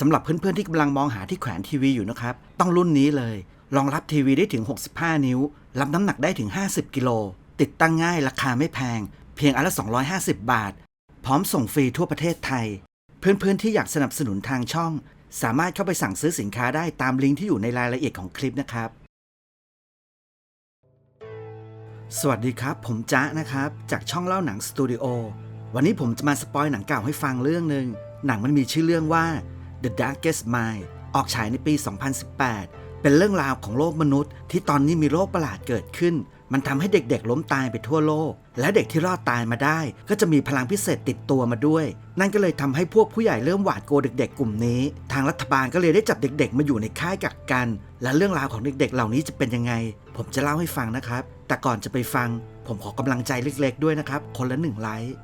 สำหรับเพื่อนๆที่กำลังมองหาที่แขวนทีวีอยู่นะครับ ต้องรุ่นนี้เลย รองรับทีวีได้ถึง 65 นิ้ว รับน้ำหนักได้ถึง 50 กิโล ติดตั้งง่ายราคาไม่แพง เพียงอันละ 250 บาท พร้อมส่งฟรีทั่วประเทศไทย เพื่อนๆที่อยากสนับสนุนทางช่อง สามารถเข้าไปสั่งซื้อสินค้าได้ตามลิงก์ที่อยู่ในรายละเอียดของคลิปนะครับ สวัสดีครับ ผมจ๊ะนะครับ จากช่องเล่าหนังสตูดิโอ วันนี้ผมจะมาสปอยหนังเก่าให้ฟังเรื่องหนึ่ง หนังมันมีชื่อเรื่องว่า The Darkest Mind ออกฉายในปี 2018 เป็นเรื่องราวของโลกมนุษย์ ที่ตอนนี้มีโรคประหลาดเกิดขึ้น มันทำให้เด็กๆล้มตายไปทั่วโลก และเด็กที่รอดตายมาได้ ก็จะมีพลังพิเศษติดตัวมาด้วย นั่นก็เลยทำให้พวกผู้ใหญ่เริ่มหวาดกลัวเด็กๆ กลุ่มนี้ ทางรัฐบาลก็เลยได้จับเด็กๆ มาอยู่ในค่ายกักกัน และเรื่องราวของเด็กๆ เหล่านี้จะเป็นยังไง ผมจะเล่าให้ฟังนะครับ แต่ก่อนจะไปฟัง ผมขอกำลังใจเล็ก ๆ ด้วยนะครับ คนละหนึ่งไลค์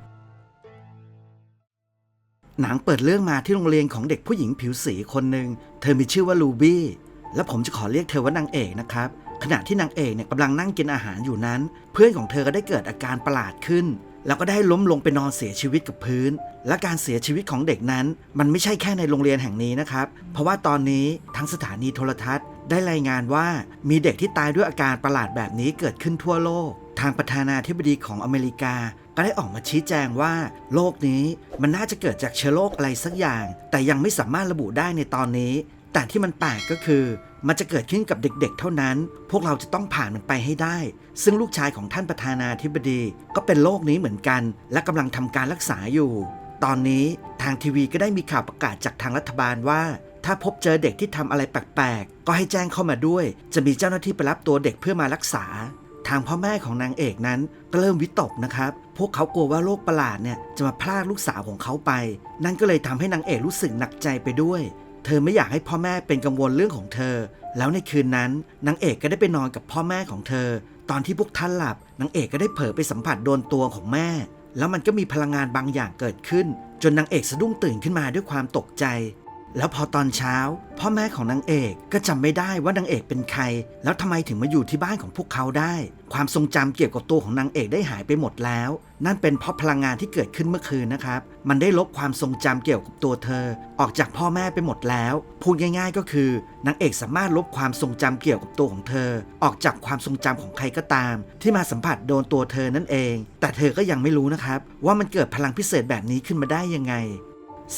หนังเปิดเรื่องมาที่โรงเรียนของเด็กผู้หญิงผิวสีคนหนึ่ง เธอมีชื่อว่าลูบี้ และผมจะขอเรียกเธอว่านางเอกนะครับ ขณะที่นางเอกเนี่ยกำลังนั่งกินอาหารอยู่นั้น เพื่อนของเธอก็ได้เกิดอาการประหลาดขึ้น แล้วก็ได้ล้มลงไปนอนเสียชีวิตกับพื้น และการเสียชีวิตของเด็กนั้น มันไม่ใช่แค่ในโรงเรียนแห่งนี้นะครับ เพราะว่าตอนนี้ทั้งสถานีโทรทัศน์ ได้รายงานว่ามีเด็กที่ตายด้วยอาการประหลาดแบบนี้เกิดขึ้นทั่วโลก ทางประธานาธิบดีของอเมริกา ก็ได้ออกมาชี้แจงว่า โรคนี้มันน่าจะเกิดจากเชื้อโรคอะไรสักอย่าง แต่ยังไม่สามารถระบุได้ในตอนนี้ แต่ที่มันแปลกก็คือ มันจะเกิดขึ้นกับเด็กๆ เท่านั้น พวกเราจะต้องผ่านมันไปให้ได้ ซึ่งลูกชายของท่านประธานาธิบดี ก็เป็นโรคนี้เหมือนกัน และกำลังทำการรักษาอยู่ ตอนนี้ทางทีวีก็ได้มีข่าวประกาศจากทางรัฐบาลว่า ถ้าพบเจอเด็กที่ทำอะไรแปลกๆ ก็ให้แจ้งเข้ามาด้วย จะมีเจ้าหน้าที่ไปรับตัวเด็กเพื่อมารักษา ทางพ่อแม่ของนางเอกนั้นก็เริ่มวิตกนะครับ พวกเขากลัวว่าโรคประหลาดเนี่ยจะมาพลากลูกสาวของเขาไป นั่นก็เลยทำให้นางเอกรู้สึกหนักใจไปด้วย เธอไม่อยากให้พ่อแม่เป็นกังวลเรื่องของเธอ แล้วในคืนนั้นนางเอกก็ได้ไปนอนกับพ่อแม่ของเธอ ตอนที่พวกท่านหลับนางเอกก็ได้เผลอไปสัมผัสโดนตัวของแม่ แล้วมันก็มีพลังงานบางอย่างเกิดขึ้น จนนางเอกสะดุ้งตื่นขึ้นมาด้วยความตกใจ แล้วพอตอนเช้า พ่อแม่ของนางเอกก็จำไม่ได้ว่านางเอกเป็นใคร แล้วทำไมถึงมาอยู่ที่บ้านของพวกเขาได้ ความทรงจำเกี่ยวกับตัวของนางเอกได้หายไปหมดแล้ว นั่นเป็นเพราะพลังงานที่เกิดขึ้นเมื่อคืนนะครับ มันได้ลบความทรงจำเกี่ยวกับตัวเธอ ออกจากพ่อแม่ไปหมดแล้ว พูดง่าย ๆ ก็คือนางเอกสามารถลบความทรงจำเกี่ยวกับตัวของเธอ ออกจากความทรงจำของใครก็ตาม ที่มาสัมผัสโดนตัวเธอนั่นเอง แต่เธอก็ยังไม่รู้นะครับ ว่ามันเกิดพลังพิเศษแบบนี้ขึ้นมาได้ยังไง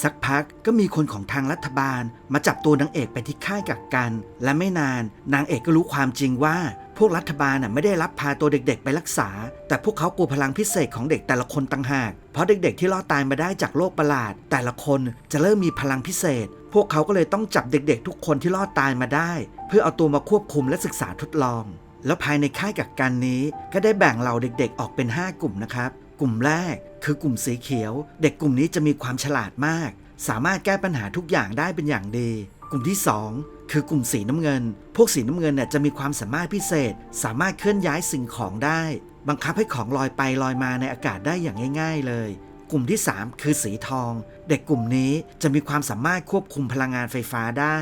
สักพักก็มีคนของทางรัฐบาล มาจับตัวนางเอกไปที่ค่ายกักกัน และไม่นานนางเอกก็รู้ความจริงว่า พวกรัฐบาลน่ะไม่ได้รับพาตัวเด็กๆ ไปรักษา แต่พวกเขากลัวพลังพิเศษของเด็กแต่ละคนต่างหาก เพราะเด็กๆ ที่รอดตายมาได้จากโรคประหลาด แต่ละคนจะเริ่มมีพลังพิเศษ พวกเขาก็เลยต้องจับเด็กๆ ทุกคนที่รอดตายมาได้ เพื่อเอาตัวมาควบคุมและศึกษาทดลองแล้วภายในค่ายกักกันนี้ก็ได้แบ่งเหล่าเด็กๆ ออกเป็น 5 กลุ่มนะครับ กลุ่มแรกคือกลุ่มสีเขียว เด็กกลุ่มนี้จะมีความฉลาดมาก สามารถแก้ปัญหาทุกอย่างได้เป็นอย่างดี กลุ่มที่ 2 คือกลุ่มสีน้ำเงิน พวกสีน้ำเงินเนี่ยจะมีความสามารถพิเศษ สามารถเคลื่อนย้ายสิ่งของได้ บังคับให้ของลอยไปลอยมาในอากาศได้อย่างง่าย ๆ เลย กลุ่มที่ 3 คือสีทอง เด็กกลุ่มนี้จะมีความสามารถควบคุมพลังงานไฟฟ้าได้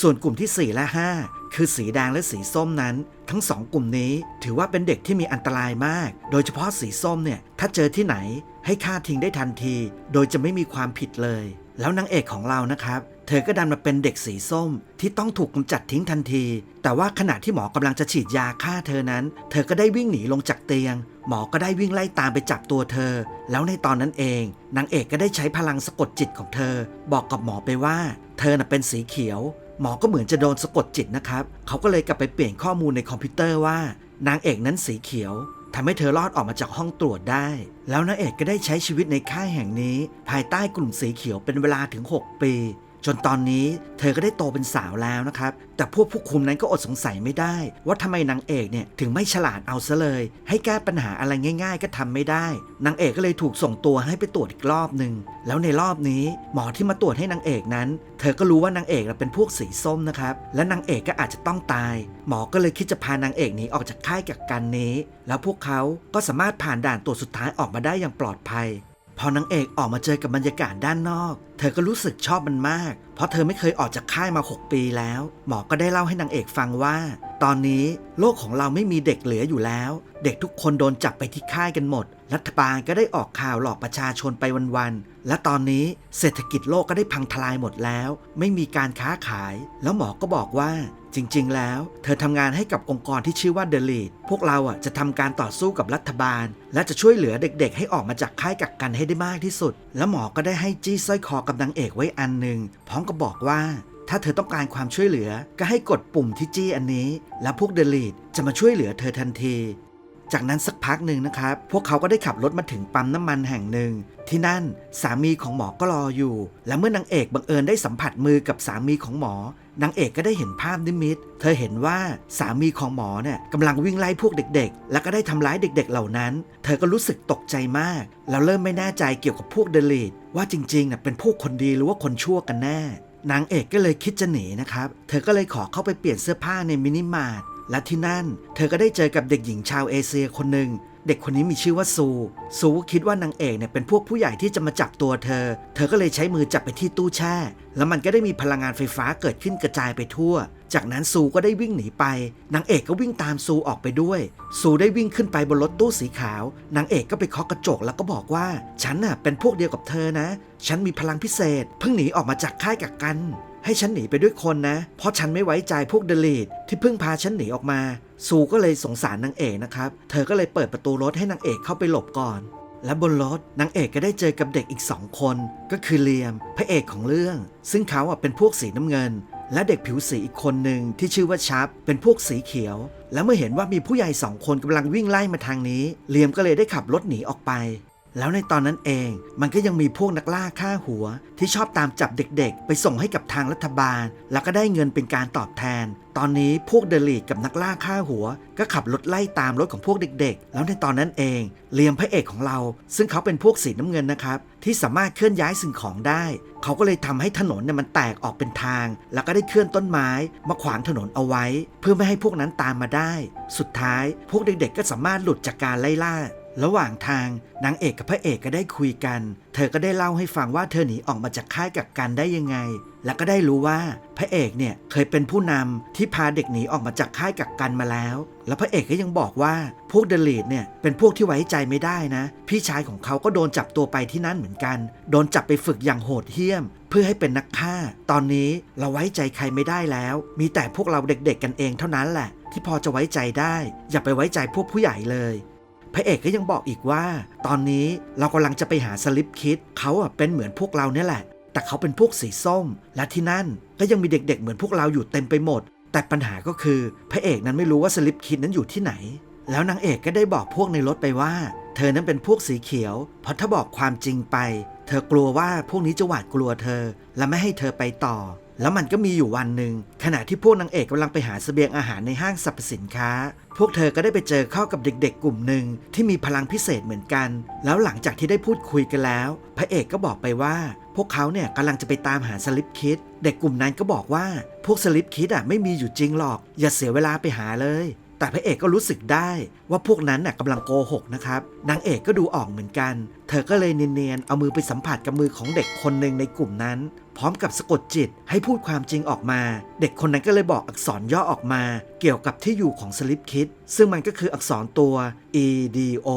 ส่วนกลุ่มที่ 4 และ 5 คือสีแดงและสีส้มนั้น ทั้งสองกลุ่มนี้ถือว่าเป็นเด็กที่มีอันตรายมาก โดยเฉพาะสีส้มเนี่ย ถ้าเจอที่ไหนให้ฆ่าทิ้งได้ทันที โดยจะไม่มีความผิดเลย แล้วนางเอกของเรานะครับ เธอก็ดันมาเป็นเด็กสีส้มที่ต้องถูกกำจัดทิ้งทันที แต่ว่าขณะที่หมอกำลังจะฉีดยาฆ่าเธอนั้น เธอก็ได้วิ่งหนีลงจากเตียง หมอก็ได้วิ่งไล่ตามไปจับตัวเธอ แล้วในตอนนั้นเองนางเอกก็ได้ใช้พลังสะกดจิตของเธอ บอกกับหมอไปว่า เธอน่ะเป็นสีเขียว หมอก็เหมือนจะโดนสะกดจิตนะครับ เขาก็เลยกลับไปเปลี่ยนข้อมูลในคอมพิวเตอร์ว่า นางเอกนั้นสีเขียวทำให้เธอรอดออกมาจากห้องตรวจได้ แล้วนางเอกก็ได้ใช้ชีวิตในค่ายแห่งนี้ ภายใต้กลุ่มสีเขียวเป็นเวลาถึง 6 ปี จนตอนนี้เธอก็ได้โตเป็นสาวแล้วนะครับ แต่พวกผู้คุมนั้นก็อดสงสัยไม่ได้ ว่าทำไมนางเอกเนี่ยถึงไม่ฉลาดเอาซะเลย ให้แก้ปัญหาอะไรง่าย ๆ ก็ทำไม่ได้ นางเอกก็เลยถูกส่งตัวให้ไปตรวจอีกรอบหนึ่งแล้วในรอบนี้หมอที่มาตรวจให้นางเอกนั้น เธอก็รู้ว่านางเอกเป็นพวกสีส้มนะครับและนางเอกก็อาจจะต้องตาย หมอก็เลยคิดจะพานางเอกหนีออกจากค่ายกักกันนี้ แล้วพวกเขาก็สามารถผ่านด่านตรวจสุดท้ายออกมาได้อย่างปลอดภัย พอนางเอกออกมาเจอกับบรรยากาศด้านนอก เธอก็รู้สึกชอบมันมาก เพราะเธอไม่เคยออกจากค่ายมา 6 ปีแล้ว หมอก็ได้เล่าให้นางเอกฟังว่า ตอนนี้โลกของเราไม่มีเด็กเหลืออยู่แล้ว เด็กทุกคนโดนจับไปที่ค่ายกันหมด รัฐบาลก็ได้ออกข่าวหลอกประชาชนไปวันๆ และตอนนี้เศรษฐกิจโลกก็ได้พังทลายหมดแล้ว ไม่มีการค้าขาย แล้วหมอก็บอกว่า จริงๆ แล้ว เธอทำงานให้กับองค์กรที่ชื่อว่า The Lead พวกเราอะจะทำการต่อสู้กับรัฐบาล และจะช่วยเหลือเด็กๆ ให้ออกมาจากค่ายกักกันให้ได้มากที่สุด แล้วหมอก็ได้ให้จี้สร้อยคอกับนางเอกไว้อันหนึ่งพร้อมกับบอกว่าถ้าเธอต้องการความช่วยเหลือก็ให้กดปุ่มที่จี้อันนี้ แล้วพวก The Lead จะมาช่วยเหลือเธอทันที จากนั้นสักพักหนึ่งนะครับ พวกเขาก็ได้ขับรถมาถึงปั๊มน้ำมันแห่งหนึ่ง ที่นั่นสามีของหมอก็รออยู่ และเมื่อนางเอกบังเอิญได้สัมผัสมือกับสามีของหมอนางเอกก็ได้เห็นภาพนิมิต เธอเห็นว่าสามีของหมอเนี่ยกำลังวิ่งไล่พวกเด็กๆ แล้วก็ได้ทำร้ายเด็กๆ เหล่านั้น เธอก็รู้สึกตกใจมาก แล้วเริ่มไม่แน่ใจเกี่ยวกับพวกเดลีดว่าจริงๆน่ะเป็นพวกคนดีหรือว่าคนชั่วกันแน่ นางเอกก็เลยคิดจะหนีนะครับ เธอก็เลยขอเข้าไปเปลี่ยนเสื้อผ้าในมินิมาร์ท และที่นั่น เธอก็ได้เจอกับเด็กหญิงชาวเอเชียคนหนึ่ง เด็กคนนี้มีชื่อว่าซู ซูคิดว่านางเอกเนี่ยเป็นพวกผู้ใหญ่ที่จะมาจับตัวเธอ เธอก็เลยใช้มือจับไปที่ตู้แช่ แล้วมันก็ได้มีพลังงานไฟฟ้าเกิดขึ้นกระจายไปทั่ว จากนั้นซูก็ได้วิ่งหนีไป นางเอกก็วิ่งตามซูออกไปด้วย ซูได้วิ่งขึ้นไปบนรถตู้สีขาว นางเอกก็ไปเคาะกระจกแล้วก็บอกว่า ฉันน่ะเป็นพวกเดียวกับเธอนะ ฉันมีพลังพิเศษ เพิ่งหนีออกมาจากค่ายกักกัน ให้ฉันหนีไปด้วยคนนะ เพราะฉันไม่ไว้ใจพวกเดลีดที่เพิ่งพาฉันหนีออกมา ซูก็เลยสงสารนางเอกนะครับ เธอก็เลยเปิดประตูรถให้นางเอกเข้าไปหลบก่อน และบนรถนางเอกก็ได้เจอกับเด็กอีกสองคน ก็คือเลียม พระเอกของเรื่อง ซึ่งเขาอะเป็นพวกสีน้ำเงิน และเด็กผิวสีอีกคนหนึ่งที่ชื่อว่าชับ เป็นพวกสีเขียว และเมื่อเห็นว่ามีผู้ใหญ่สองคนกำลังวิ่งไล่มาทางนี้ เลียมก็เลยได้ขับรถหนีออกไป แล้วในตอนนั้นเองมันก็ยังมีพวกนักล่าฆ่าหัว ที่ชอบตามจับเด็กๆ ไปส่งให้กับทางรัฐบาล แล้วก็ได้เงินเป็นการตอบแทน ตอนนี้พวกเดลีกับนักล่าฆ่าหัว ก็ขับรถไล่ตามรถของพวกเด็ก ๆ แล้วในตอนนั้นเองเลียมพระเอกของเรา ซึ่งเขาเป็นพวกสีน้ำเงินนะครับที่สามารถเคลื่อนย้ายสิ่งของได้ เขาก็เลยทำให้ถนนเนี่ยมันแตกออกเป็นทาง แล้วก็ได้เคลื่อนต้นไม้ มาขวางถนนเอาไว้ เพื่อไม่ให้พวกนั้นตามมาได้ สุดท้ายพวกเด็กๆ ก็สามารถหลุดจากการไล่ล่า ระหว่างทางนางเอกกับพระเอกก็ได้คุยกัน เธอก็ได้เล่าให้ฟังว่าเธอหนีออกมาจากค่ายกักกันได้ยังไง แล้วก็ได้รู้ว่าพระเอกเนี่ยเคยเป็นผู้นำที่พาเด็กหนีออกมาจากค่ายกักกันมาแล้ว แล้วพระเอกก็ยังบอกว่าพวกเดลีดเนี่ยเป็นพวกที่ไว้ใจไม่ได้นะ พี่ชายของเขาก็โดนจับตัวไปที่นั่นเหมือนกัน โดนจับไปฝึกอย่างโหดเหี้ยม เพื่อให้เป็นนักฆ่า ตอนนี้เราไว้ใจใครไม่ได้แล้ว มีแต่พวกเราเด็กๆกันเองเท่านั้นแหละ ที่พอจะไว้ใจได้ อย่าไปไว้ใจพวกผู้ใหญ่เลย พระเอกก็ยังบอกอีกว่า ตอนนี้เรากำลังจะไปหาสลิปคิดเขาอะเป็นเหมือนพวกเราเนี่ยแหละ แต่เขาเป็นพวกสีส้ม และที่นั่นก็ยังมีเด็กๆ เหมือนพวกเราอยู่เต็มไปหมด แต่ปัญหาก็คือพระเอกนั้นไม่รู้ว่าสลิปคิดนั้นอยู่ที่ไหน แล้วนางเอกก็ได้บอกพวกในรถไปว่า เธอนั้นเป็นพวกสีเขียว เพราะถ้าบอกความจริงไป เธอกลัวว่าพวกนี้จะหวาดกลัวเธอ และไม่ให้เธอไปต่อ แล้วมันก็มีอยู่วันหนึ่งขณะที่พวกนางเอกกำลังไปหาเสบียงอาหารในห้างสรรพสินค้า พวกเธอก็ได้ไปเจอเข้ากับเด็กๆ กลุ่มหนึ่งที่มีพลังพิเศษเหมือนกัน แล้วหลังจากที่ได้พูดคุยกันแล้ว พระเอกก็บอกไปว่า พวกเขาเนี่ยกำลังจะไปตามหาสลิปคิดเด็กกลุ่มนั้นก็บอกว่าพวกสลิปคิดอะไม่มีอยู่จริงหรอก อย่าเสียเวลาไปหาเลยแต่พระเอกก็รู้สึกได้ว่าพวกนั้นน่ะกำลังโกหกนะครับ นางเอกก็ดูออกเหมือนกัน เธอก็เลยเนียนๆ เอามือไปสัมผัสกับมือของเด็กคนหนึ่งในกลุ่มนั้น พร้อมกับสะกดจิตให้พูดความจริงออกมา เด็กคนนั้นก็เลยบอกอักษรย่อออกมา เกี่ยวกับที่อยู่ของสลิปคิดซึ่งมันก็คืออักษรตัว E D O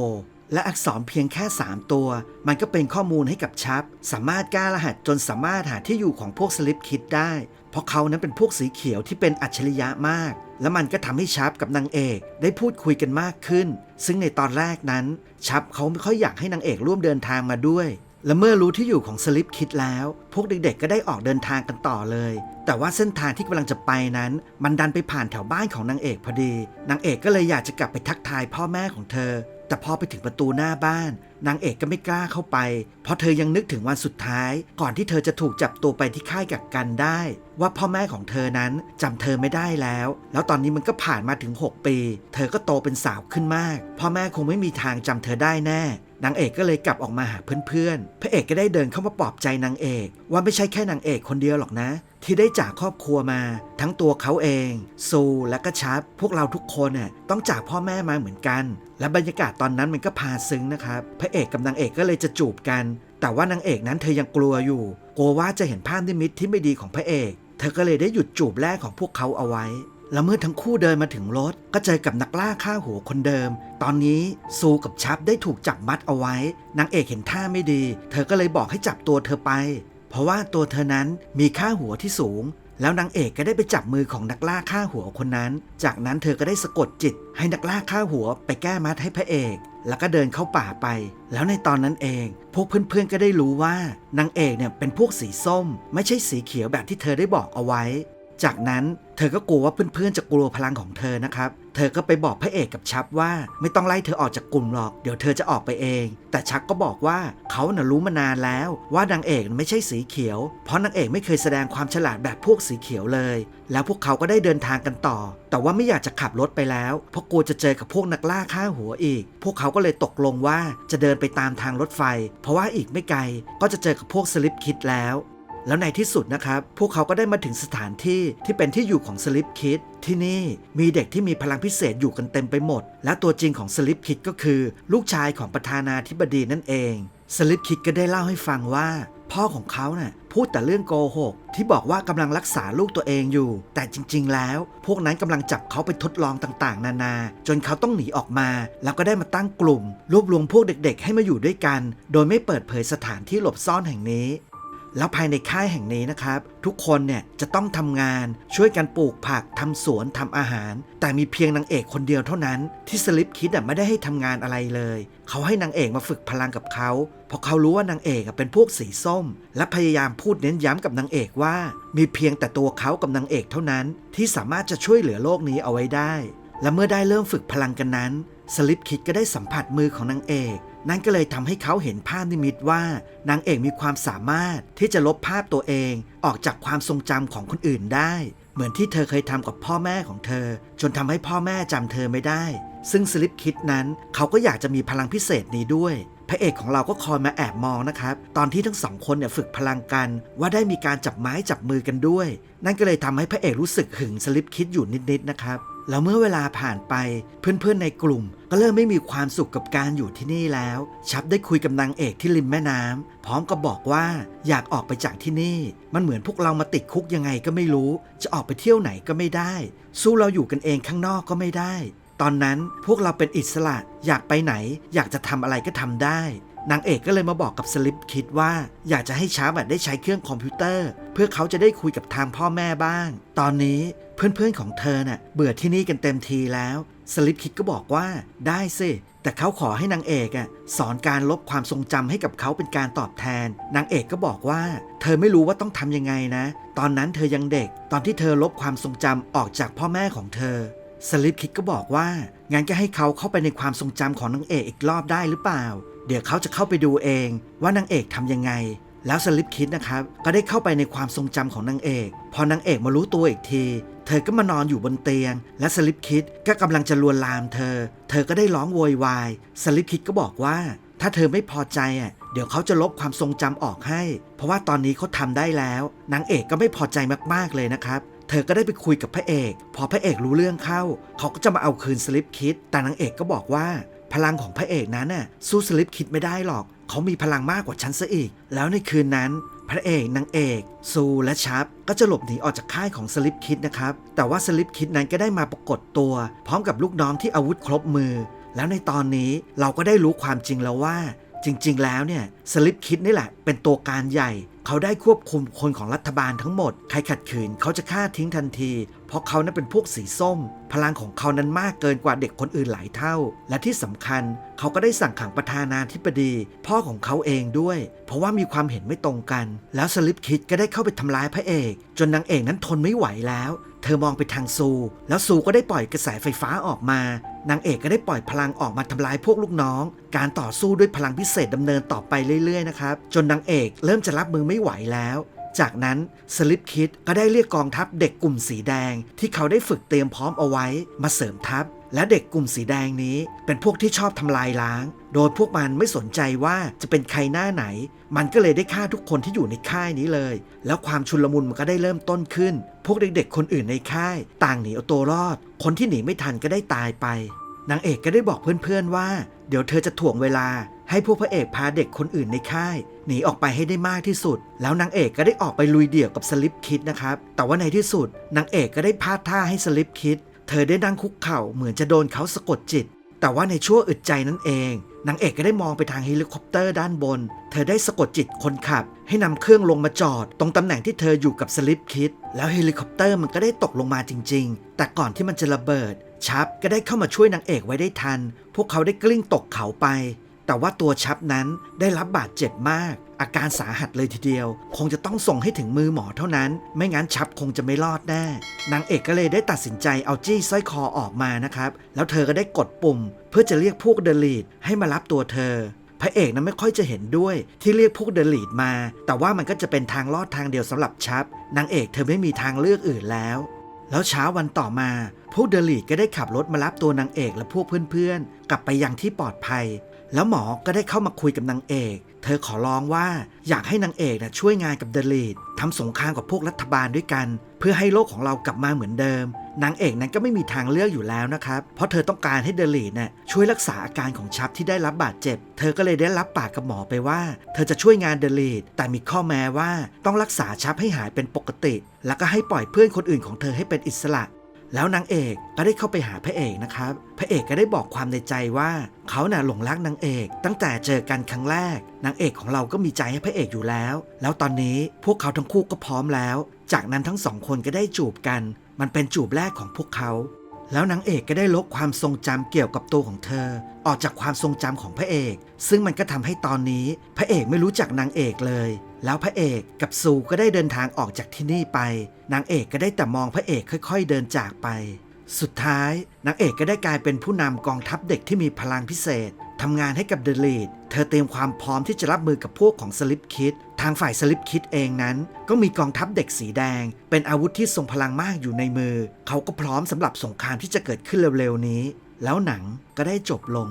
และอักษรเพียงแค่ 3 ตัว มันก็เป็นข้อมูลให้กับชับ สามารถกล้ารหัสจนสามารถหาที่อยู่ของพวกสลิปคิดได้ เพราะเขานั้นเป็นพวกสีเขียวที่เป็นอัจฉริยะมาก และมันก็ทำให้ชับกับนางเอกได้พูดคุยกันมากขึ้น ซึ่งในตอนแรกนั้น ชับเขาไม่ค่อยอยากให้นางเอกร่วมเดินทางมาด้วย และเมื่อรู้ที่อยู่ของสลิปคิดแล้ว พวกเด็กๆก็ได้ออกเดินทางกันต่อเลย แต่ว่าเส้นทางที่กำลังจะไปนั้น มันดันไปผ่านแถวบ้านของนางเอกพอดี นางเอกก็เลยอยากจะกลับไปทักทายพ่อแม่ของเธอ แต่พอไปถึงประตูหน้าบ้าน นางเอกก็ไม่กล้าเข้าไป เพราะเธอยังนึกถึงวันสุดท้าย ก่อนที่เธอจะถูกจับตัวไปที่ค่ายกักกันได้ ว่าพ่อแม่ของเธอนั้นจำเธอไม่ได้แล้ว แล้วตอนนี้มันก็ผ่านมาถึง 6 ปี เธอก็โตเป็นสาวขึ้นมาก พ่อแม่คงไม่มีทางจำเธอได้แน่ นางเอกก็เลยกลับออกมาหาเพื่อนๆ พระเอกก็ได้เดินเข้ามาปลอบใจนางเอก ว่าไม่ใช่แค่นางเอกคนเดียวหรอกนะ ที่ได้จากครอบครัวมา ทั้งตัวเขาเอง ซูและก็ชับ พวกเราทุกคนน่ะต้องจากพ่อแม่มาเหมือนกัน และบรรยากาศตอนนั้นมันก็พาซึ้งนะครับ พระเอกกับนางเอกก็เลยจะจูบกัน แต่ว่านางเอกนั้นเธอยังกลัวอยู่ กลัวว่าจะเห็นภาพนิมิตที่ไม่ดีของพระเอก เธอก็เลยได้หยุดจูบแรกของพวกเขาเอาไว้ แล้วเมื่อทั้งคู่เดินมาถึงรถ ก็เจอกับนักล่าฆ่าหัวคนเดิม ตอนนี้ซูกับชับได้ถูกจับมัดเอาไว้ นางเอกเห็นท่าไม่ดี เธอก็เลยบอกให้จับตัวเธอไป เพราะว่าตัวเธอนั้นมีค่าหัวที่สูง แล้วนางเอกก็ได้ไปจับมือของนักล่าฆ่าหัวคนนั้น จากนั้นเธอก็ได้สะกดจิต ให้นักล่าฆ่าหัวไปแก้มัดให้พระเอก แล้วก็เดินเข้าป่าไป แล้วในตอนนั้นเอง พวกเพื่อนๆก็ได้รู้ว่านางเอกเนี่ยเป็นพวกสีส้ม ไม่ใช่สีเขียวแบบที่เธอได้บอกเอาไว้ จากนั้นเธอก็กลัวว่าเพื่อนๆจะกลัวพลังของเธอนะครับ เธอก็ไปบอกพระเอกกับชับว่าไม่ต้องไล่เธอออกจากกลุ่มหรอก เดี๋ยวเธอจะออกไปเอง แต่ชักก็บอกว่าเขาน่ะรู้มานานแล้วว่านางเอกไม่ใช่สีเขียว เพราะนางเอกไม่เคยแสดงความฉลาดแบบพวกสีเขียวเลย แล้วพวกเขาก็ได้เดินทางกันต่อ แต่ว่าไม่อยากจะขับรถไปแล้ว เพราะกลัวจะเจอกับพวกนักล่าฆ่าหัวอีก พวกเขาก็เลยตกลงว่าจะเดินไปตามทางรถไฟ เพราะว่าอีกไม่ไกลก็จะเจอกับพวกสลิปคิดแล้ว แล้วในที่สุดนะครับ พวกเขาก็ได้มาถึงสถานที่ที่เป็นที่อยู่ของสลิปคิดที่นี่มีเด็กที่มีพลังพิเศษอยู่กันเต็มไปหมด และตัวจริงของสลิปคิดก็คือ ลูกชายของประธานาธิบดีนั่นเองสลิปคิดก็ได้เล่าให้ฟังว่าพ่อของเขาเน่ะพูดแต่เรื่องโกหก ที่บอกว่ากำลังรักษาลูกตัวเองอยู่ แต่จริง ๆ แล้ว พวกนั้นกำลังจับเขาไปทดลองต่างๆ นานา จนเขาต้องหนีออกมา แล้วก็ได้มาตั้งกลุ่ม รวบรวมพวกเด็ก ๆ ให้มาอยู่ด้วยกัน โดยไม่เปิดเผยสถานที่หลบซ่อนแห่งนี้ แล้วภายในค่ายแห่งนี้นะครับ ทุกคนเนี่ยจะต้องทำงานช่วยกันปลูกผักทำสวนทำอาหาร แต่มีเพียงนางเอกคนเดียวเท่านั้น ที่สลิปคิดอะไม่ได้ให้ทำงานอะไรเลย เขาให้นางเอกมาฝึกพลังกับเขาเพราะเขารู้ว่านางเอกเป็นพวกสีส้ม และพยายามพูดเน้นย้ำกับนางเอกว่า มีเพียงแต่ตัวเขากับนางเอกเท่านั้น ที่สามารถจะช่วยเหลือโลกนี้เอาไว้ได้ และเมื่อได้เริ่มฝึกพลังกันนั้น สลิปคิดก็ได้สัมผัสมือของนางเอก นั่นก็เลยทำให้เขาเห็นภาพนิมิตว่านางเอกมีความสามารถที่จะลบภาพตัวเองออกจากความทรงจำของคนอื่นได้ เหมือนที่เธอเคยทำกับพ่อแม่ของเธอ จนทำให้พ่อแม่จำเธอไม่ได้ ซึ่งสลิปคิดนั้นเขาก็อยากจะมีพลังพิเศษนี้ด้วยพระเอกของเราก็คอยมาแอบมองนะครับ ตอนที่ทั้งสองคนเนี่ยฝึกพลังกัน ว่าได้มีการจับไม้จับมือกันด้วย นั่นก็เลยทำให้พระเอกรู้สึกหึงสลิปคิดอยู่นิดๆนะครับ แล้วเมื่อเวลาผ่านไปเพื่อนๆในกลุ่ม ก็เริ่มไม่มีความสุขกับการอยู่ที่นี่แล้ว ชับได้คุยกับนางเอกที่ริมแม่น้ำพร้อมกับบอกว่าอยากออกไปจากที่นี่ มันเหมือนพวกเรามาติดคุกยังไงก็ไม่รู้ จะออกไปเที่ยวไหนก็ไม่ได้ สู้เราอยู่กันเองข้างนอกก็ไม่ได้ ตอนนั้นพวกเราเป็นอิสระ อยากไปไหน อยากจะทำอะไรก็ทำได้นางเอกก็เลยมาบอกกับสลิปคิดว่าอยากจะให้ชาร์ปได้ใช้เครื่องคอมพิวเตอร์ พื่อเขาจะได้คุยกับทางพ่อแม่บ้าง ตอนนี้เพื่อนๆของเธอน่ะเบื่อที่นี่กันเต็มทีแล้ว สลิปคิดก็บอกว่าได้สิแต่เขาขอให้นางเอกอะสอนการลบความทรงจำให้กับเขาเป็นการตอบแทน นางเอกก็บอกว่า เธอไม่รู้ว่าต้องทำยังไงนะ ตอนนั้นเธอยังเด็ก ตอนที่เธอลบความทรงจำออกจากพ่อแม่ของเธอสลิปคิดก็บอกว่างั้นก็ให้เขาเข้าไปในความทรงจำของนางเอกอีกรอบได้หรือเปล่า เดี๋ยวเขาจะเข้าไปดูเองว่านางเอกทำยังไง แล้วสลิปคิดนะครับ ก็ได้เข้าไปในความทรงจำของนางเอก พอนางเอกมารู้ตัวอีกที เธอก็มานอนอยู่บนเตียง และสลิปคิดก็กำลังจะลวนลามเธอ เธอก็ได้ร้องโวยวาย สลิปคิดก็บอกว่า ถ้าเธอไม่พอใจอะเดี๋ยวเขาจะลบความทรงจำออกให้ เพราะว่าตอนนี้เขาทำได้แล้วนางเอกก็ไม่พอใจมากๆเลยนะครับเธอก็ได้ไปคุยกับพระเอก พอพระเอกรู้เรื่องเข้า เขาก็จะมาเอาคืนสลิปคิด แต่นางเอกก็บอกว่า พลังของพระเอกนั้นน่ะสู้สลิปคิดไม่ได้หรอก เขามีพลังมากกว่าฉันซะอีก แล้วในคืนนั้น พระเอกนางเอก ซูและชับ ก็จะหลบหนีออกจากค่ายของสลิปคิดนะครับ แต่ว่าสลิปคิดนั้นก็ได้มาปรากฏตัว พร้อมกับลูกน้องที่อาวุธครบมือ แล้วในตอนนี้เราก็ได้รู้ความจริงแล้วว่า จริงๆ แล้วเนี่ยสลิปคิดนี่แหละ เป็นตัวการใหญ่ เขาได้ควบคุมคนของรัฐบาลทั้งหมด ใครขัดขืนเขาจะฆ่าทิ้งทันที เพราะเขานั้นเป็นพวกสีส้ม พลังของเขานั้นมากเกินกว่าเด็กคนอื่นหลายเท่า และที่สำคัญ เขาก็ได้สั่งขังประธานาธิบดี พ่อของเขาเองด้วย เพราะว่ามีความเห็นไม่ตรงกัน แล้วสลิปคิดก็ได้เข้าไปทำร้ายพระเอก จนนางเอกนั้นทนไม่ไหวแล้ว เธอมองไปทางซู แล้วซูก็ได้ปล่อยกระแสไฟฟ้าออกมา นางเอกก็ได้ปล่อยพลังออกมาทำลายพวกลูกน้อง การต่อสู้ด้วยพลังพิเศษดำเนินต่อไปเรื่อยๆนะครับ จนนางเอกเริ่มจะรับมือไม่ไหวแล้ว จากนั้นสลิปคิดก็ได้เรียกกองทัพเด็กกลุ่มสีแดง ที่เขาได้ฝึกเตรียมพร้อมเอาไว้มาเสริมทัพ และเด็กกลุ่มสีแดงนี้ เป็นพวกที่ชอบทำลายล้าง โดยพวกมันไม่สนใจว่าจะเป็นใครหน้าไหน มันก็เลยได้ฆ่าทุกคนที่อยู่ในค่ายนี้เลย แล้วความชุลมุนมันก็ได้เริ่มต้นขึ้น พวกเด็กๆคนอื่นในค่าย ต่างหนีเอาตัวรอด คนที่หนีไม่ทันก็ได้ตายไป นางเอกก็ได้บอกเพื่อนๆว่า เดี๋ยวเธอจะถ่วงเวลา ให้พวกพระเอกพาเด็กคนอื่นในค่าย หนีออกไปให้ได้มากที่สุด แล้วนางเอกก็ได้ออกไปลุยเดี่ยวกับสลิปคิดนะครับ แต่ว่าในที่สุดนางเอกก็ได้พลาดท่าให้สลิปคิด เธอได้นั่งคุกเข่าเหมือนจะโดนเขาสะกดจิต แต่ว่าในช่วงอึดใจนั่นเองนางเอกก็ได้มองไปทางเฮลิคอปเตอร์ด้านบน เธอได้สะกดจิตคนขับ ให้นำเครื่องลงมาจอด ตรงตำแหน่งที่เธออยู่กับสลิปคิด แล้วเฮลิคอปเตอร์มันก็ได้ตกลงมาจริง ๆ แต่ก่อนที่มันจะระเบิด ชับก็ได้เข้ามาช่วยนางเอกไว้ได้ทัน พวกเขาได้กลิ้งตกเขาไป แต่ว่าตัวชับนั้นได้รับบาดเจ็บมาก อาการสาหัสเลยทีเดียว คงจะต้องส่งให้ถึงมือหมอเท่านั้น ไม่งั้นชับคงจะไม่รอดแน่นางเอกก็เลยได้ตัดสินใจเอาจี้สร้อยคอออกมานะครับ แล้วเธอก็ได้กดปุ่ม เพื่อจะเรียกพวกเดลีดให้มารับตัวเธอพระเอกนั้นไม่ค่อยจะเห็นด้วยที่เรียกพวกเดลีดมา แต่ว่ามันก็จะเป็นทางลอดทางเดียวสำหรับชับนางเอกเธอไม่มีทางเลือกอื่นแล้ว แล้วเช้าวันต่อมา พวกเดลีดก็ได้ขับรถมารับตัวนางเอกและพวกเพื่อนๆ กลับไปยังที่ปลอดภัย แล้วหมอก็ได้เข้ามาคุยกับนางเอก เธอขอร้องว่าอยากให้นางเอกนะช่วยงานกับเดลีดทำสงครามกับพวกรัฐบาลด้วยกัน เพื่อให้โลกของเรากลับมาเหมือนเดิม นางเอกนั้นก็ไม่มีทางเลือกอยู่แล้วนะครับ เพราะเธอต้องการให้เดลีดน่ะช่วยรักษาอาการของชับที่ได้รับบาดเจ็บ เธอก็เลยได้รับปากกับหมอไปว่า เธอจะช่วยงานเดลีดแต่มีข้อแม้ว่าต้องรักษาชับให้หายเป็นปกติ แล้วก็ให้ปล่อยเพื่อนคนอื่นของเธอให้เป็นอิสระ แล้วนางเอกก็ได้เข้าไปหาพระเอกนะครับ พระเอกก็ได้บอกความในใจว่า เขาน่ะหลงรักนางเอก ตั้งแต่เจอกันครั้งแรก นางเอกของเราก็มีใจให้พระเอกอยู่แล้ว แล้วตอนนี้พวกเขาทั้งคู่ก็พร้อมแล้ว จากนั้นทั้งสองคนก็ได้จูบกัน มันเป็นจูบแรกของพวกเขา แล้วนางเอกก็ได้ลบความทรงจำเกี่ยวกับตัวของเธอ ออกจากความทรงจำของพระเอก ซึ่งมันก็ทำให้ตอนนี้ พระเอกไม่รู้จักนางเอกเลย แล้วพระเอกกับซูก็ได้เดินทางออกจากที่นี่ไป นางเอกก็ได้แต่มองพระเอกค่อย ๆ เดินจากไป สุดท้ายนางเอกก็ได้กลายเป็นผู้นำกองทัพเด็กที่มีพลังพิเศษทำงานให้กับเดลีดเธอเตรียมความพร้อมที่จะรับมือกับพวกของสลิปคิด ทางฝ่ายสลิปคิดเองนั้น ก็มีกองทัพเด็กสีแดง เป็นอาวุธที่ทรงพลังมากอยู่ในมือ เขาก็พร้อมสำหรับสงครามที่จะเกิดขึ้นเร็วๆนี้ แล้วหนังก็ได้จบลง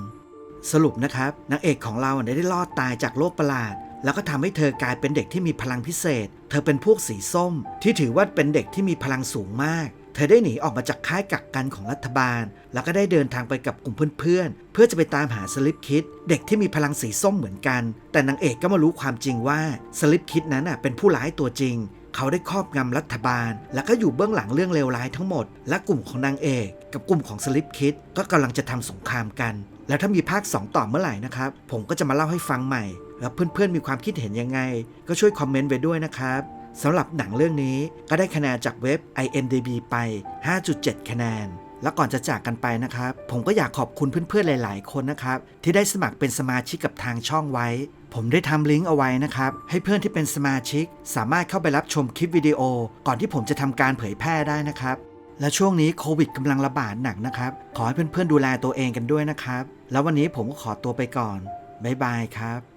สรุปนะครับนางเอกของเราได้รอดตายจากโรคประหลาด แล้วก็ทำให้เธอกลายเป็นเด็กที่มีพลังพิเศษ เธอเป็นพวกสีส้ม ที่ถือว่าเป็นเด็กที่มีพลังสูงมาก เธอได้หนีออกมาจากค่ายกักกันของรัฐบาล แล้วก็ได้เดินทางไปกับกลุ่มเพื่อนๆ เพื่อจะไปตามหาสลิปคิด เด็กที่มีพลังสีส้มเหมือนกัน แต่นางเอกก็มารู้ความจริงว่าสลิปคิดนั้นเป็นผู้ร้ายตัวจริงเขาได้ครอบงำรัฐบาล แล้วก็อยู่เบื้องหลังเรื่องเลวร้ายทั้งหมด และกลุ่มของนางเอก กับกลุ่มของสลิปคิดก็กำลังจะทำสงครามกัน แล้วถ้ามีภาค 2 ต่อเมื่อไหร่นะครับ ผมก็จะมาเล่าให้ฟังใหม่ เพื่อนๆมีความคิดเห็นยังไง ก็ช่วยคอมเมนต์ไว้ด้วยนะครับสำหรับหนังเรื่องนี้ก็ได้คะแนนจากเว็บ IMDB ไป 5.7 คะแนน แล้วก่อนจะจากกันไปนะครับ ผมก็อยากขอบคุณเพื่อนๆ หลาย ๆ คนนะครับ ที่ได้สมัครเป็นสมาชิกกับทางช่องไว้ ผมได้ทำลิงก์เอาไว้นะครับ ให้เพื่อนที่เป็นสมาชิก สามารถเข้าไปรับชมคลิปวิดีโอ ก่อนที่ผมจะทำการเผยแพร่ได้นะครับและช่วงนี้โควิดกำลังระบาดหนักนะครับ ขอให้เพื่อนๆดูแลตัวเองกันด้วยนะครับ แล้ววันนี้ผมก็ขอตัวไปก่อน บ๊ายบายครับ